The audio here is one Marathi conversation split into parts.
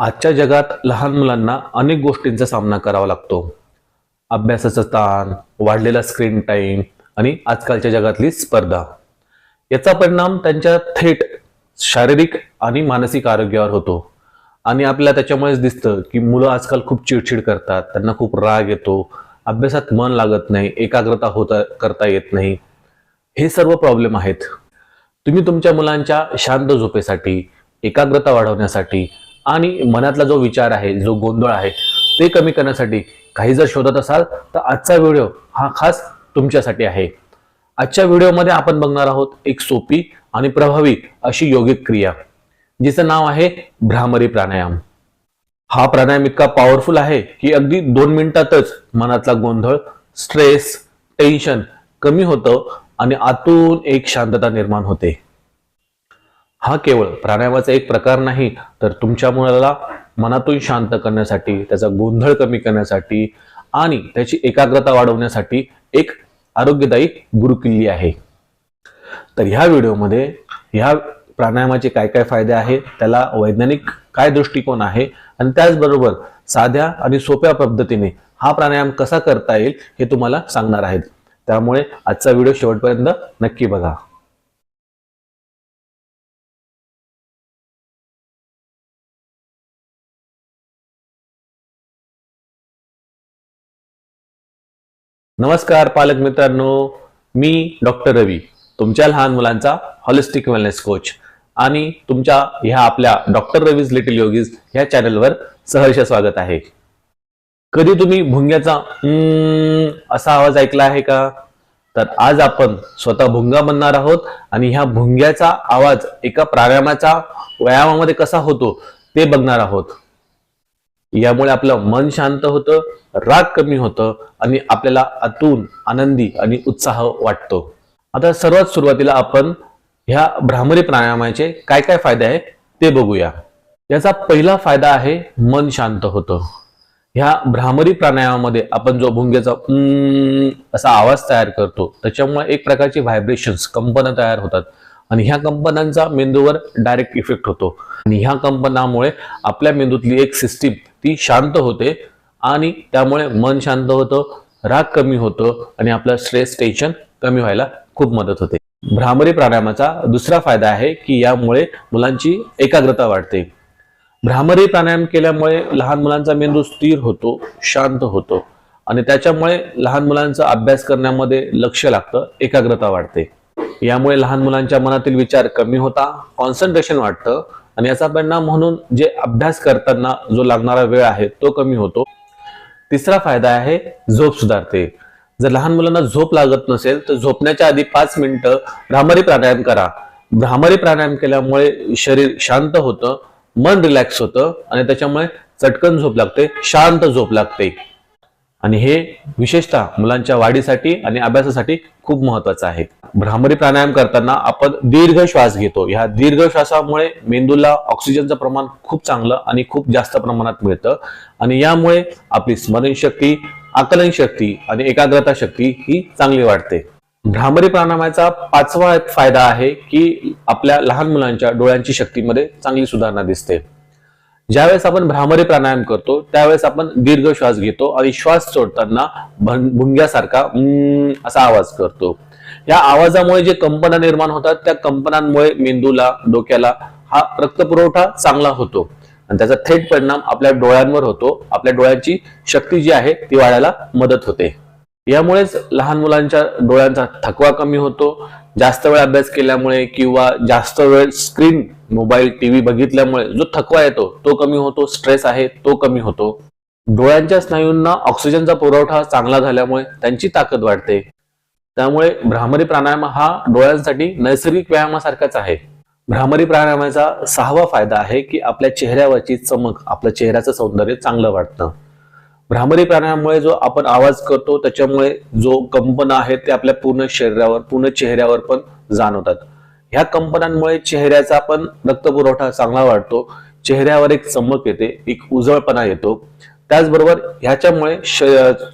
आजच्या जगात लहान मुलांना अनेक गोष्टींचा सामना करावा लागतो. अभ्यासाचा ताण वाढलेला स्क्रीन टाईम आणि आजकालच्या जगातली स्पर्धा. याचा परिणाम त्यांच्या थेट शारीरिक आणि मानसिक आरोग्यावर होतो. आणि आपल्याला त्याच्यामुळेच दिसतं की मुलं आजकाल खूप चिडचिड करतात त्यांना खूप राग येतो अभ्यासात मन लागत नाही एकाग्रता होता करता येत नाही. हे सर्व प्रॉब्लेम आहेत. तुम्ही तुमच्या मुलांच्या शांत झोपेसाठी एकाग्रता वाढवण्यासाठी आणि मनातला जो विचार आहे जो गोंधळ आहे ते कमी करण्यासाठी काही जर शोधत असाल तर आजचा व्हिडिओ हा खास तुमच्यासाठी आहे. आजच्या व्हिडिओमध्ये आपण बघणार आहोत एक सोपी आणि प्रभावी अशी योगिक क्रिया जिचं नाव आहे भ्रामरी प्राणायाम. हा प्राणायाम इतका पॉवरफुल आहे की अगदी दोन मिनिटातच मनातला गोंधळ स्ट्रेस टेन्शन कमी होतं आणि आतून एक शांतता निर्माण होते. हा केवळ प्राणायामाचा एक प्रकार नाही तर तुमच्या मुलाला मनातून शांत करण्यासाठी त्याचा गोंधळ कमी करण्यासाठी आणि त्याची एकाग्रता वाढवण्यासाठी एक आरोग्यदायी गुरुकिल्ली आहे. तर ह्या व्हिडिओमध्ये ह्या प्राणायामाचे काय काय फायदे आहेत त्याला वैज्ञानिक काय दृष्टिकोन आहे आणि त्याचबरोबर साध्या आणि सोप्या पद्धतीने हा प्राणायाम कसा करता येईल हे तुम्हाला सांगणार आहेत. त्यामुळे आजचा व्हिडिओ शेवटपर्यंत नक्की बघा. नमस्कार पालक मित्रांनो. मी डॉक्टर रवी तुमच्या लहान मुलांचा हॉलिस्टिक वेलनेस कोच आणि तुमच्या ह्या आपल्या डॉक्टर रवीज लिटिल योगीज ह्या चॅनलवर सहर्ष स्वागत आहे. कधी तुम्ही भुंग्याचा असा आवाज ऐकला आहे का? तर आज आपण स्वतः भुंगा बनणार आहोत आणि ह्या भुंग्याचा आवाज एका प्राणायामाच्या व्यायामामध्ये कसा होतो ते बघणार आहोत. यामुळे आपलं मन शांत होतं राग कमी होतं आणि आपल्याला आतून आनंदी आणि उत्साह वाटतो. आता सर्वात सुरुवातीला आपण ह्या भ्रामरी प्राणायामाचे काय काय फायदे आहेत ते बघूया. याचा पहिला फायदा आहे मन शांत होतं. ह्या भ्रामरी प्राणायामामध्ये आपण जो भुंग्याचा असा आवाज तयार करतो त्याच्यामुळे एक प्रकारची व्हायब्रेशन्स कंपन तयार होतात. आणि ह्या कंपनांचा मेंदूवर डायरेक्ट इफेक्ट होतो. आणि ह्या कंपनामुळे आपल्या मेंदूतली एक सिस्टीम ती शांत होते आणि त्यामुळे मन शांत होतं राग कमी होतं आणि आपलं स्ट्रेस टेन्शन कमी व्हायला खूप मदत होते. भ्रामरी प्राणायामाचा दुसरा फायदा आहे की यामुळे मुलांची एकाग्रता वाढते. भ्रामरी प्राणायाम केल्यामुळे लहान मुलांचा मेंदू स्थिर होतो शांत होतो आणि त्याच्यामुळे लहान मुलांचा अभ्यास करण्यामध्ये लक्ष लागतं एकाग्रता वाढते. यामुळे लहान मुलांच्या मनातील विचार कमी होता कॉन्सन्ट्रेशन वाटतं आणि याचा परिणाम म्हणून जे अभ्यास करताना जो लागणारा वेळ आहे तो कमी होतो. तिसरा फायदा आहे झोप सुधारते. जर लहान मुलांना झोप लागत नसेल तर झोपण्याच्या आधी पाच मिनिटं भ्रामरी प्राणायाम करा. भ्रामरी प्राणायाम केल्यामुळे शरीर शांत होतं मन रिलॅक्स होतं आणि त्याच्यामुळे चटकन झोप लागते शांत झोप लागते. आणि हे विशेषतः मुलांच्या वाढीसाठी आणि अभ्यासासाठी खूप महत्वाचं आहे. भ्रामरी प्राणायाम करताना आपण दीर्घ श्वास घेतो. ह्या दीर्घ श्वासामुळे मेंदूला ऑक्सिजनचं प्रमाण खूप चांगलं आणि खूप जास्त प्रमाणात मिळतं. आणि यामुळे आपली स्मरणशक्ती आकलन शक्ती आणि एकाग्रता शक्ती ही चांगली वाढते. भ्रामरी प्राणायामाचा पाचवा फायदा आहे की आपल्या लहान मुलांच्या डोळ्यांची शक्तीमध्ये चांगली सुधारणा दिसते. ज्यावेळेस आपण भ्रामरी प्राणायाम करतो त्यावेळेस आपण दीर्घ श्वास घेतो आणि श्वास सोडताना भुंग्यासारखा असा आवाज करतो. या आवाजामुळे जे कंपना निर्माण होतात त्या कंपनांमुळे मेंदूला डोक्याला हा रक्तपुरवठा चांगला होतो. आणि त्याचा थेट परिणाम आपल्या डोळ्यांवर होतो. आपल्या डोळ्यांची शक्ती जी आहे ती वाढायला मदत होते. यामुळेच लहान मुलांच्या डोळ्यांचा थकवा कमी होतो. जास्त वेळ अभ्यास केल्यामुळे किंवा जास्त वेळ स्क्रीन मोबाईल टीव्ही बघितल्यामुळे जो थकवा येतो तो कमी होतो स्ट्रेस आहे तो कमी होतो. डोळ्यांच्या स्नायूंना ऑक्सिजनचा पुरवठा चांगला झाल्यामुळे त्यांची ताकद वाढते. त्यामुळे भ्रामरी प्राणायाम हा डोळ्यांसाठी नैसर्गिक व्यायामासारखाच आहे. भ्रामरी प्राणायामाचा सहावा फायदा आहे की आपल्या चेहऱ्यावरची चमक आपल्या चेहऱ्याचं सौंदर्य चांगलं वाटतं. भ्रामरी प्राणायामामुळे जो आपण आवाज करतो त्याच्यामुळे जो कंपन आहे ते आपल्या पूर्ण शरीरावर पूर्ण चेहऱ्यावर पण जाणवतात. ह्या कंपनांमुळे चेहऱ्याचा पण रक्तपुरवठा चांगला वाढतो चेहऱ्यावर एक चमक येते एक उजळपणा येतो. त्याचबरोबर ह्याच्यामुळे श-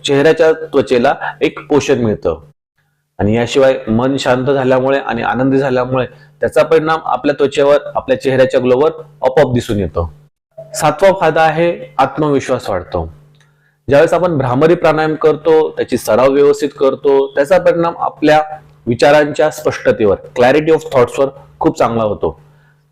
चेहऱ्याच्या त्वचेला एक पोषण मिळतं. आणि याशिवाय मन शांत झाल्यामुळे आणि आनंदी झाल्यामुळे त्याचा परिणाम आपल्या त्वचेवर आपल्या चेहऱ्याच्या ग्लोवर आपोआप दिसून येतो. सातवा फायदा आहे आत्मविश्वास वाढतो. ज्यावेळेस आपण भ्रामरी प्राणायाम करतो त्याची सराव व्यवस्थित करतो त्याचा परिणाम आपल्या विचारांच्या स्पष्टतेवर क्लॅरिटी ऑफ थॉट्सवर खूप चांगला होतो.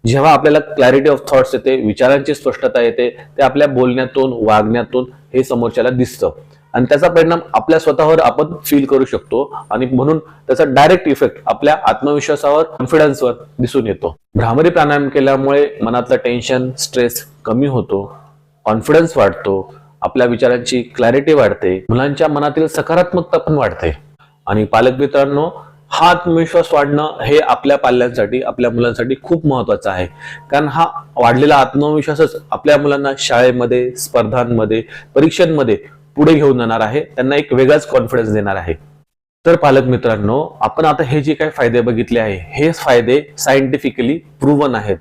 जेव्हा आपल्याला क्लॅरिटी ऑफ थॉट्स येते विचारांची स्पष्टता येते ते आपल्या बोलण्यातून वागण्यातून हे समोरच्याला दिसतं. आणि त्याचा परिणाम आपल्या स्वतःवर आपण फील करू शकतो आणि म्हणून त्याचा डायरेक्ट इफेक्ट आपल्या आत्मविश्वासावर कॉन्फिडन्सवर दिसून येतो. भ्रामरी प्राणायाम केल्यामुळे मनातलं टेन्शन स्ट्रेस कमी होतो कॉन्फिडन्स वाढतो आपल्या विचारांची क्लॅरिटी वाढते मुलांच्या मनातील सकारात्मकता पण वाढते. आणि पालक मित्रांनो हा आत्मविश्वास वाढणं हे आपल्या पाल्यांसाठी आपल्या मुलांसाठी खूप महत्वाचं आहे. कारण हा वाढलेला आत्मविश्वासच आपल्या मुलांना शाळेमध्ये स्पर्धांमध्ये परीक्षांमध्ये पुढे घेऊन जाणार आहे. त्यांना एक वेगळाच कॉन्फिडन्स देणार आहे. तर पालक मित्रांनो आपण आता हे जे काही फायदे बघितले आहे हे फायदे सायंटिफिकली प्रूव्हन आहेत.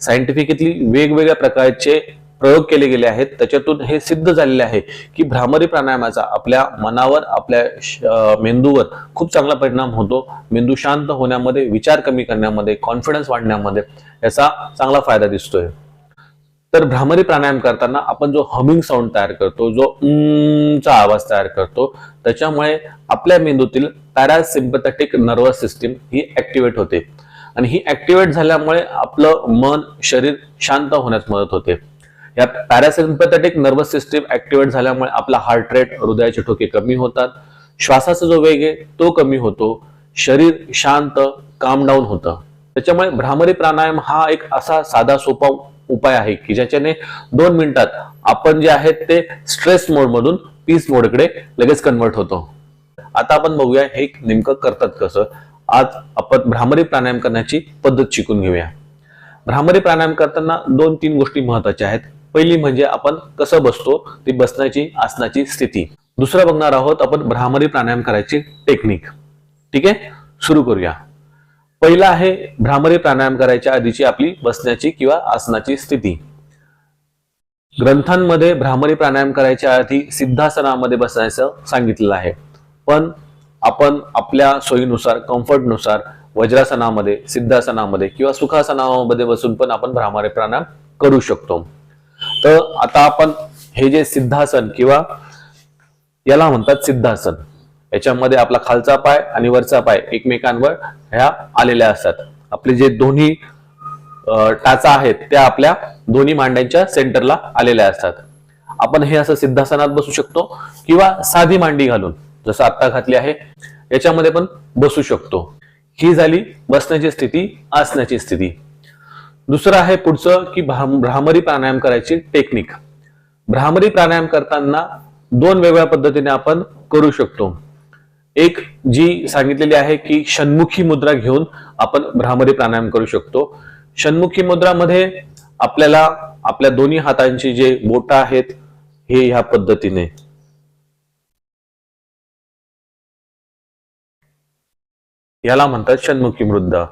सायंटिफिकली वेगवेगळ्या प्रकारचे प्रयोग केले गेले आहेत. त्याच्यातून हे सिद्ध झालेले आहे की भ्रामरी प्राणायामाचा आपल्या मनावर आपल्या श- मेंदूवर खूप चांगला परिणाम होतो. मेंदू शांत होण्यामध्ये विचार कमी करण्यामध्ये कॉन्फिडन्स वाढण्यामध्ये याचा चांगला फायदा दिसतोय. तर भ्रामरी प्राणायाम करताना आपण जो हमिंग साऊंड तयार करतो जो चा आवाज तयार करतो त्याच्यामुळे आपल्या मेंदूतील पॅरासिम्पथेटिक नर्वस सिस्टीम ही ऍक्टिव्हेट होते. आणि ही ऍक्टिव्हेट झाल्यामुळे आपलं मन शरीर शांत होण्यास मदत होते. या पॅरासिम्पथेटिक नर्वस सिस्टीम ऍक्टिव्हेट झाल्यामुळे आपला हार्ट रेट हृदयाचे ठोके कमी होतात. श्वासाचा जो वेग आहे तो कमी होतो. शरीर शांत काम डाऊन होतं. त्याच्यामुळे भ्रामरी प्राणायाम हा एक असा साधा सोपा उपाय आहे की ज्याच्याने दोन मिनिटात आपण जे आहेत ते स्ट्रेस मोड मधून पीस मोडकडे लगेच कन्वर्ट होतो. आता आपण बघूया हे नेमकं करतात कसं. आज आपण भ्रामरी प्राणायाम करण्याची पद्धत शिकून घेऊया. भ्रामरी प्राणायाम करताना दोन तीन गोष्टी महत्त्वाच्या आहेत. पहिली म्हणजे आपण कसं बसतो ती बसण्याची आसनाची स्थिती. दुसरं बघणार आहोत आपण भ्रामरी प्राणायाम करायची टेक्निक ठीक आहे? सुरू करूया. पहिला आहे भ्रामरी प्राणायाम करायच्या आधीची आपली बसण्याची किंवा आसनाची स्थिती. ग्रंथांमध्ये भ्रामरी प्राणायाम करायच्या आधी सिद्धासनामध्ये बसण्याचं सांगितलेलं आहे. पण आपण आपल्या सोयीनुसार कम्फर्टनुसार वज्रासनामध्ये सिद्धासनामध्ये किंवा सुखासनामध्ये बसून पण आपण भ्रामरी प्राणायाम करू शकतो. तर आता आपण हे जे सिद्धासन किंवा याला म्हणतात सिद्धासन याच्यामध्ये आपला खालचा पाय आणि वरचा पाय एकमेकांवर ह्या आलेल्या असतात. आपले जे दोन्ही टाचा आहेत त्या आपल्या दोन्ही मांड्यांच्या सेंटरला आलेल्या असतात. आपण हे असं सिद्धासनात बसू शकतो किंवा साधी मांडी घालून जसं आत्ता घातली आहे याच्यामध्ये पण बसू शकतो. ही झाली बसण्याची स्थिती आसण्याची स्थिती. दुसरं आहे पुढचं की भ्रामरी प्राणायाम करायची टेक्निक भ्रामरी प्राणायाम करताना दोन वेगळ्या पद्धतीने आपण करू शकतो. एक जी सांगितलेली आहे की षण्मुखी मुद्रा घेऊन आपण भ्रामरी प्राणायाम करू शकतो. षण्मुखी मुद्रामध्ये आपल्याला आपल्या दोन्ही हातांची जे बोट आहेत हे ह्या पद्धतीने. याला म्हणतात षण्मुखी मुद्रा.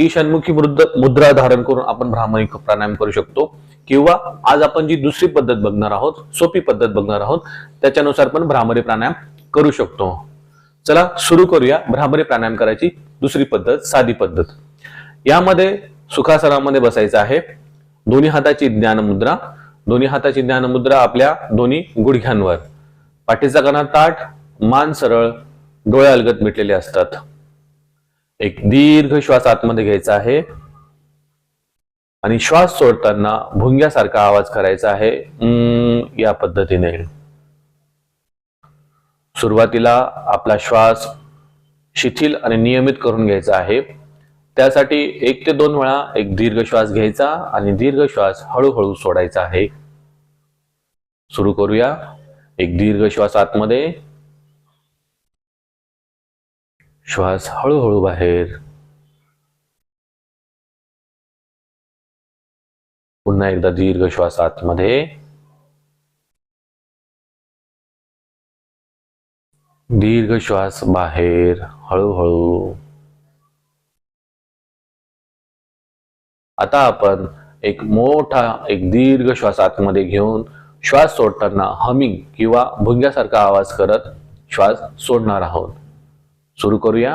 ही षण्मुखी मुद्रा मुद्रा धारण करून आपण भ्रामरी प्राणायाम करू शकतो. किंवा आज आपण जी दुसरी पद्धत बघणार आहोत सोपी पद्धत बघणार आहोत त्याच्यानुसार पण भ्रामरी प्राणायाम करू शकतो. चला सुरू करूया भ्रामरी प्राणायाम करायची दुसरी पद्धत साधी पद्धत. यामध्ये सुखासनामध्ये बसायचं आहे. दोन्ही हाताची ज्ञान मुद्रा दोन्ही हाताची ज्ञान मुद्रा आपल्या दोन्ही गुडघ्यांवर. पाठीचा कणा ताट मान सरळ डोळे अलगत मिटलेले असतात. एक दीर्घ श्वास आतमध्ये घ्यायचा आहे. आणि श्वास सोडताना भुंग्यासारखा आवाज करायचा आहे. या पद्धतीने. सुरुवातीला आपला श्वास शिथिल आणि नियमित करून घ्यायचा आहे. त्यासाठी एक ते दोन वेळा एक दीर्घ श्वास घ्यायचा आणि दीर्घ श्वास हळूहळू सोडायचा आहे. सुरू करूया. एक दीर्घ श्वास आतमध्ये. श्वास हळूहळू बाहेर. पुन्हा एकदा दीर्घ श्वास आतमध्ये दीर्घ श्वास बाहेर हळूहळू. आता आपण एक मोठा एक दीर्घ श्वास आतमध्ये घेऊन श्वास सोडताना हमिंग किंवा भुंग्यासारखा आवाज करत श्वास सोडणार आहोत. सुरू करूया.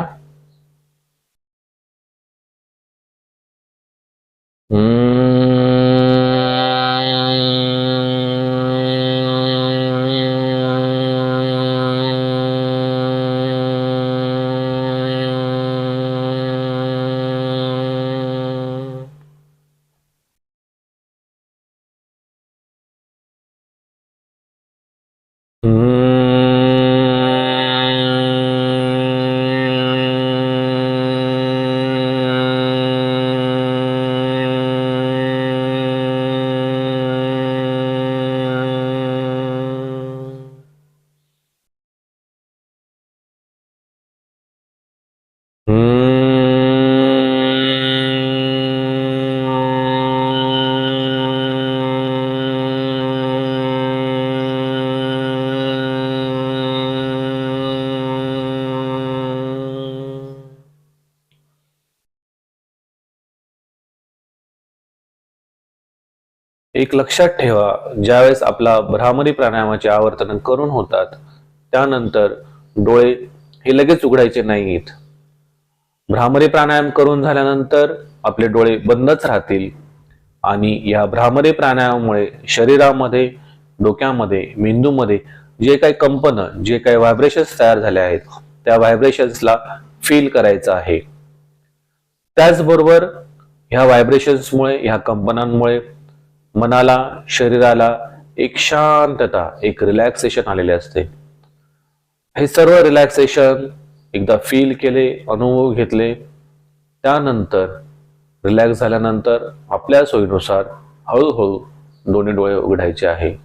एक लक्षात ठेवा ज्यावेळेस आपला भ्रामरी प्राणायामाचे आवर्तन करून होतात त्यानंतर डोळे हे लगेच उघडायचे नाहीत. भ्रामरी प्राणायाम करून झाल्यानंतर आपले डोळे बंदच राहतील. आणि या भ्रामरी प्राणायामामुळे शरीरामध्ये डोक्यामध्ये मेंदूमध्ये जे काही कंपन जे काही व्हायब्रेशन्स तयार झाले आहेत त्या व्हायब्रेशन्सला फील करायचं आहे. त्याचबरोबर ह्या व्हायब्रेशन्समुळे ह्या कंपनांमुळे मनाला शरीराला एक शांतता एक रिलॅक्सेशन आलेले असते. हे सर्व रिलॅक्सेशन एकदा फील केले अनुभव घेतले त्यानंतर रिलॅक्स झाल्यानंतर आपल्या सोयीनुसार हळूहळू दोन्ही डोळे उघडायचे आहे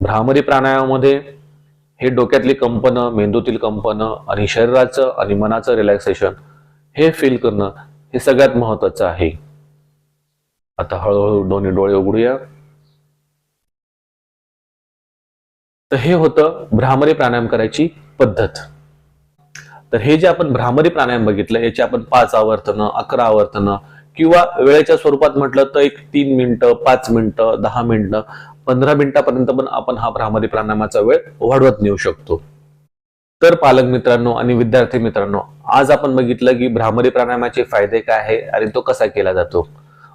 भ्रामरी प्राणायामामध्ये हे डोक्यातली कंपनं मेंदूतील कंपनं आणि शरीराचं आणि मनाचं रिलॅक्सेशन हे फील करणं हे सगळ्यात महत्वाचं आहे. आता हळूहळू दोन्ही डोळे उघडूया. तर हे होतं भ्रामरी प्राणायाम करायची पद्धत. तर हे जे आपण भ्रामरी प्राणायाम बघितलं याचे आपण पाच आवर्तनं अकरा आवर्तनं किंवा वेळेच्या स्वरूपात म्हटलं तर एक तीन मिनिटं पाच मिनिटं दहा मिनिटं पंधरा मिनिटापर्यंत पण आपण हा भ्रामरी प्राणायामाचा वेळ वाढवत नेऊ शकतो. तर पालक मित्रांनो आणि विद्यार्थी मित्रांनो आज आपण बघितलं की भ्रामरी प्राणायामाचे फायदे काय आहे आणि तो कसा केला जातो.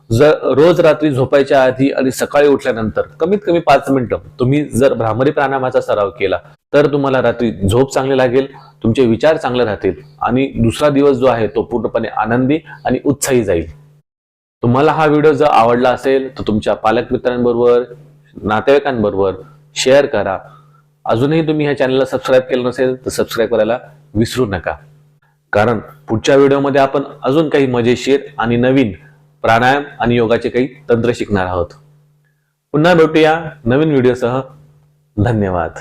जर रोज रात्री झोपायच्या आधी आणि सकाळी उठल्यानंतर कमीत कमी पाच मिनिटं तुम्ही जर भ्रामरी प्राणायामाचा सराव केला तर तुम्हाला रात्री झोप चांगली लागेल तुमचे विचार चांगले राहतील आणि दुसरा दिवस जो आहे तो पूर्णपणे आनंदी आणि उत्साही जाईल. तुम्हाला हा व्हिडिओ जर आवडला असेल तर तुमच्या पालक मित्रांबरोबर नातेवाईकांबरोबर शेअर करा. अजूनही तुम्ही ह्या चॅनलला सबस्क्राईब केलं नसेल तर सबस्क्राईब करायला विसरू नका. कारण पुढच्या व्हिडिओमध्ये आपण अजून काही मजेशीर आणि नवीन प्राणायाम आणि योगाचे काही तंत्र शिकणार आहोत. पुन्हा भेटूया नवीन व्हिडिओसह. धन्यवाद.